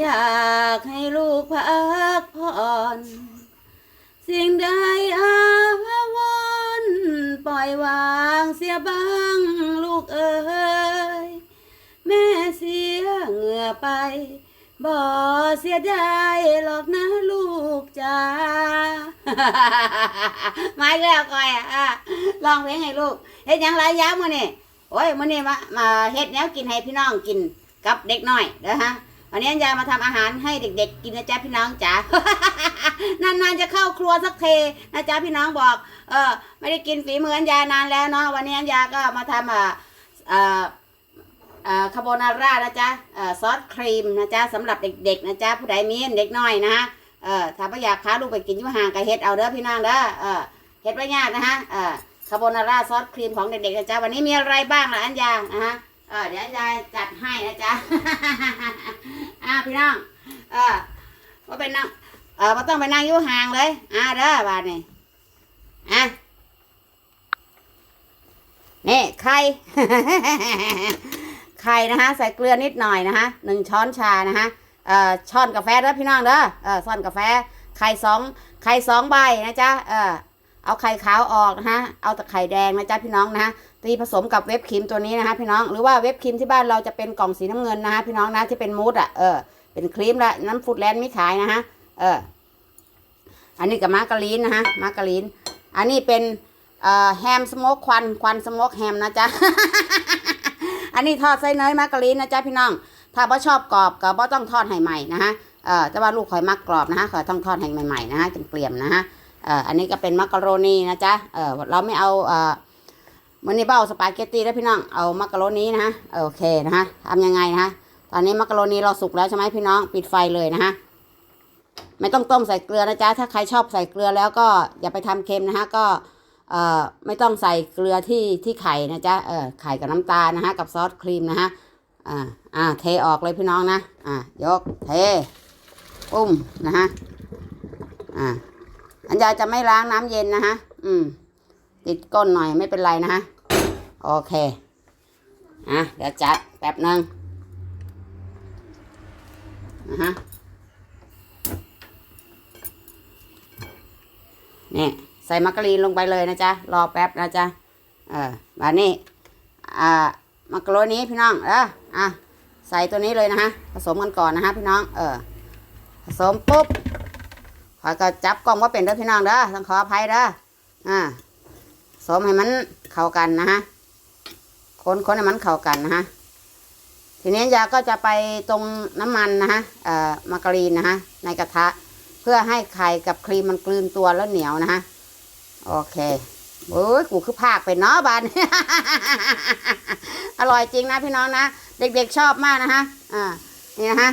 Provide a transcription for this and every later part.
อยากให้ลูกพักผ่อนสิ่งใดอาวรปล่อยวางเสียบ้างลูกเอ๋ยแม่เสียเหงื่อไปบ่เสียดายหรอกนะลูกจ้าไมาอีกแล้วก่อยอะลองเพลงให้ลูกเฮ็ดยังหลายยางมื้อนี่โอ้ยมื้อนี้มามาเฮ็ดแนวกินให้พี่น้องกินกับเด็กน้อยเด้อฮะ วันนี้ยายมาทำอาหารให้เด็ก ๆ กินนะจ๊ะพี่น้องจ๋านานๆจะเข้าครัวสักเทนะจ๊ะพี่น้องบอก เออไม่ได้กินฝีมืออันยานานแล้วเนาะวันนี้อันยาก็มาทำอ่าอ่าอ่าคาโบนาร่านะจ๊ะเอ่อซอสครีมนะจ๊ะสำหรับเด็กๆนะจ๊ะผู้ใดมีเด็กน้อยนะฮะเออถ้าไม่อยากพาลูกไปกินยู่ห่างก็เฮ็ดเอาเด้อพี่น้องเด้อเออเฮ็ดไว้ยากนะฮะเออคาโบนาร่าซอสครีมของเด็กๆนะจ๊ะวันนี้มีอะไรบ้างล่ะอันยานะฮะ เออเดี๋ยวอันยจัดให้นะจ๊ะอ่าพี่น้อง เออว่าเป็นนั่งเออไม่ต้องไปนั่งอยู่ห่างเลย อ่าเด้อบาดนี่อะนี่ไข่ไข่นะคะใส่เกลือนิดหน่อยนะคะหนึ่งช้อนชานะคะเอ่อช้อนกาแฟเด้อพี่น้องเด้อเออช้อนกาแฟไข่สองไข่สองใบนะจ๊ะเออ เอาไข่ขาวออกนะคะเอาแต่ไข่แดงนะจ๊ะพี่น้องนะตีผสมกับเว็บครีมตัวนี้นะคะพี่น้อง หรือว่าเว็บครีมที่บ้านเราจะเป็นกล่องสีน้ำเงินนะคะพี่น้องนะที่เป็นมูสอะ เออ เป็นครีมละน้ำฟูดแลนด์ไม่ขายนะคะเออ อันนี้กับมาการีนนะคะมาการีน อันนี้เป็นแฮมสโมกควัน ควันสโมกแฮมนะจ๊ะ อันนี้ทอดไส้เนยมาการีนนะจ๊ะพี่น้อง ถ้าบ่ชอบกรอบก็บ่ต้องทอดให้ใหม่นะฮะ เออแต่ว่าลูกข่อยมักกรอบนะฮะข่อยต้องทอดให้ใหม่ๆนะฮะเกลี่ยมนะฮะ เอ่ออันนี้ก็เป็นมักกะโรนีนะจ๊ะเอ่อเราไม่เอาเอ่อมันนี่เบ้าสปาเกตตี้แล้วพี่น้องเอามักกะโรนีนะฮะโอเคนะฮะทำยังไงนะฮะตอนนี้มักกะโรนีเราสุกแล้วใช่ไหมพี่น้องปิดไฟเลยนะฮะไม่ต้องต้มใส่เกลือนะจ๊ะถ้าใครชอบใส่เกลือแล้วก็อย่าไปทำเค็มนะฮะก็เอ่อไม่ต้องใส่เกลือที่ที่ไข่นะจ๊ะเออไข่กับน้ำตาลนะฮะกับซอสครีมนะฮะอ่าอ่าเทออกเลยพี่น้องนะอ่ายกเทปุ้มนะฮะอ่า อันยาจะไม่ล้างน้ำเย็นนะฮะ อืม ติดก้นหน่อยไม่เป็นไรนะฮะ โอเค อะ เดี๋ยวจัดแป๊บหนึ่งนะฮะนี่ใส่มักกะรีนลงไปเลยนะจ๊ะ รอแป๊บนะจ๊ะ เออมานี่อ่า มักกะโรนีพี่น้องเอออะ ใส่ตัวนี้เลยนะฮะ ผสมกันก่อนนะฮะพี่น้อง เออ ผสมปุ๊บ ขอยก็จับกล้องว่าเป็นเด้อพี่น้องเด้อต้องขออภัยเด้ออ่าผสมให้มันเข้ากันนะฮะคนคนให้มันเข้ากันนะฮะทีนี้ยาก็จะไปตรงน้ำมันนะฮะเอ่อมาการีนนะฮะในกระทะ เพื่อให้ไข่กับครีมมันกลืนตัวแล้วเหนียวนะฮะโอเคโอ้ยกูคือภาคเป็นเนาะบานอร่อยจริงนะพี่น้องนะ เด็กๆชอบมากนะฮะอ่านี่นะฮะ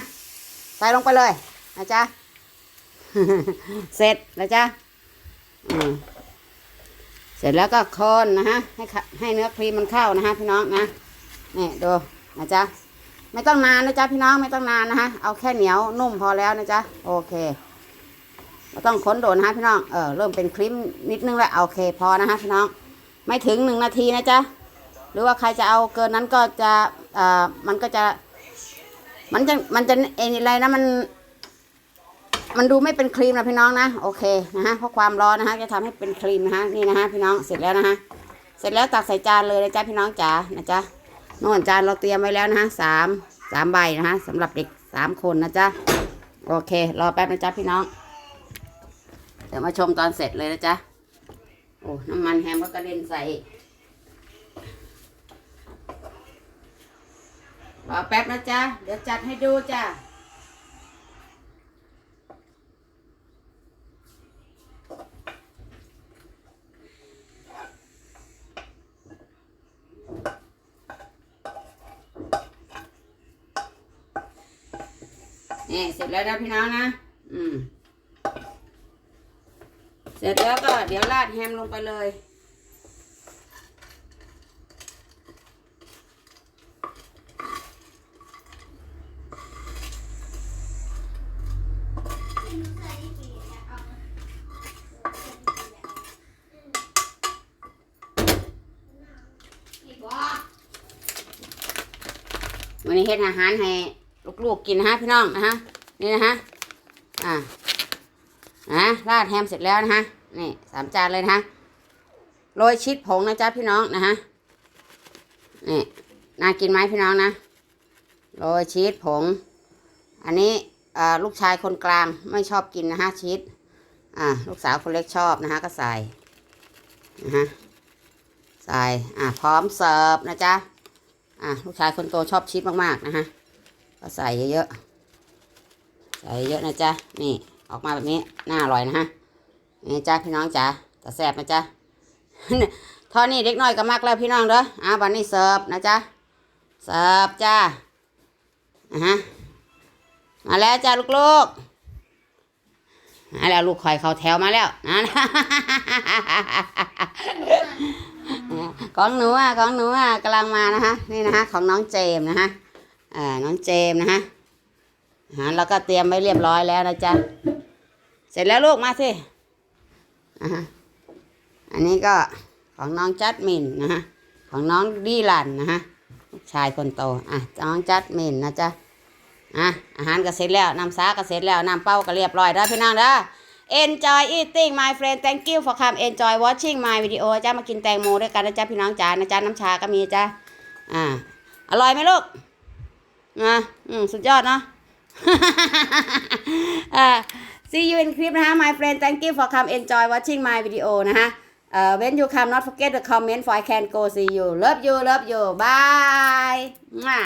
ใส่ลงไปเลยนะจ๊ะ เสร็จนะจ๊ะเสร็จแล้วก็คนนะฮะ ให้ให้เนื้อครีมมันเข้านะฮะพี่น้องนะนี่ดูนะจ๊ะไม่ต้องนานนะจ๊ะพี่น้องไม่ต้องนานนะฮะเอาแค่เหนียวนุ่มพอแล้วนะจ๊ะโอเคไม่ต้องค้นโดนนะฮะพี่น้องเออเริ่มเป็นครีมนิดนึงแล้วโอเคพอนะฮะพี่น้อง ไม่ถึงหนึ่งนาทีนะจ๊ะหรือว่าใครจะเอาเกินนั้นก็จะเอ่อมันก็จะ มันจะมันจะเอ็นอะไรนะมัน มันดูไม่เป็นครีมนะพี่น้องนะโอเคนะฮะเพราะความร้อนนะฮะจะทำให้เป็นครีมนะฮะนี่นะฮะพี่น้องเสร็จแล้วนะฮะเสร็จแล้วตักใส่จานเลยนะจ๊ะพี่น้องจ๋านะจ๊ะโน่นจานเราเตรียมไว้แล้วนะฮะสามสามใบนะฮะสำหรับเด็กสามคนนะจ๊ะโอเค รอแป๊บนะจ๊ะพี่น้อง เดี๋ยวมาชมตอนเสร็จเลยนะจ๊ะโอ้น้ำมันแฮมก็กระเด็นใส่รอแป๊บนะจ๊ะเดี๋ยวจัดให้ดูจ้ะ นี่เสร็จแล้วนะพี่น้องนะ อืม เสร็จแล้วก็เดี๋ยวราดแฮมลงไปเลย วันนี้เฮ็ดอาหารให้ ลูกๆกินนะฮะพี่น้องนะฮะนี่นะฮะอ่านะราดแฮมเสร็จแล้วนะฮะนี่สามจานเลยนะฮะโรยชีสผงนะจ๊ะพี่น้องนะฮะนี่น่ากินไหมพี่น้องนะโรยชีสผง อันนี้อ่าลูกชายคนกลางไม่ชอบกินนะฮะชีสอ่าลูกสาวคนเล็กชอบนะฮะก็ใส่นะฮะใส่อ่าพร้อมเสิร์ฟนะจ๊ะอ่าลูกชายคนโตชอบชีสมากๆนะฮะ ก็ใส่เยอะๆ ใส่เยอะนะจ๊ะ นี่ออกมาแบบนี้น่าอร่อยนะฮะ นี่จ้าพี่น้องจ๋าแต่แซ่บนะจ๊ะทอดนี่เด็กน้อยก็มักแล้วพี่น้องเด้ออ่าบันนี้เสิร์ฟนะจ๊ะ เสิร์ฟจ้าอ่าฮะ มาแล้วจ้าลูกๆมาแล้วลูกคอยเขาแถวมาแล้วนะของหนูอะของหนูอะกำลังมานะคะนี่นะคะของน้องเจมนะคะ อ่าน้องเจมนะคะอาหารเราก็เตรียมไว้เรียบร้อยแล้วนะจ๊ะ เสร็จแล้วลูกมาสิอ่าฮะอันนี้ก็ของน้องจัดมินนะคะของน้องดีลันนะคะลูกชายคนโต อะ น้องจัดมินนะจ๊ะ อะ อาหารก็เสร็จแล้วน้ำซาก็เสร็จแล้วน้ำเป้าก็เรียบร้อยแล้วพี่น้องเด้อ enjoy eating my friend thank you for come enjoy watching my video จ้ามากินแตงโมด้วยกันนะจ๊ะพี่น้องจ๋านะจ๊ะน้ำชาก็มีจ้ะอ่า อร่อยไหมลูก นะอืมสุดยอดเนาะอ่า see you in clip นะคะ my friend thank you for come enjoy watching my video นะคะเอ่อ when you come not forget the comment for I can go see you love you love you bye มา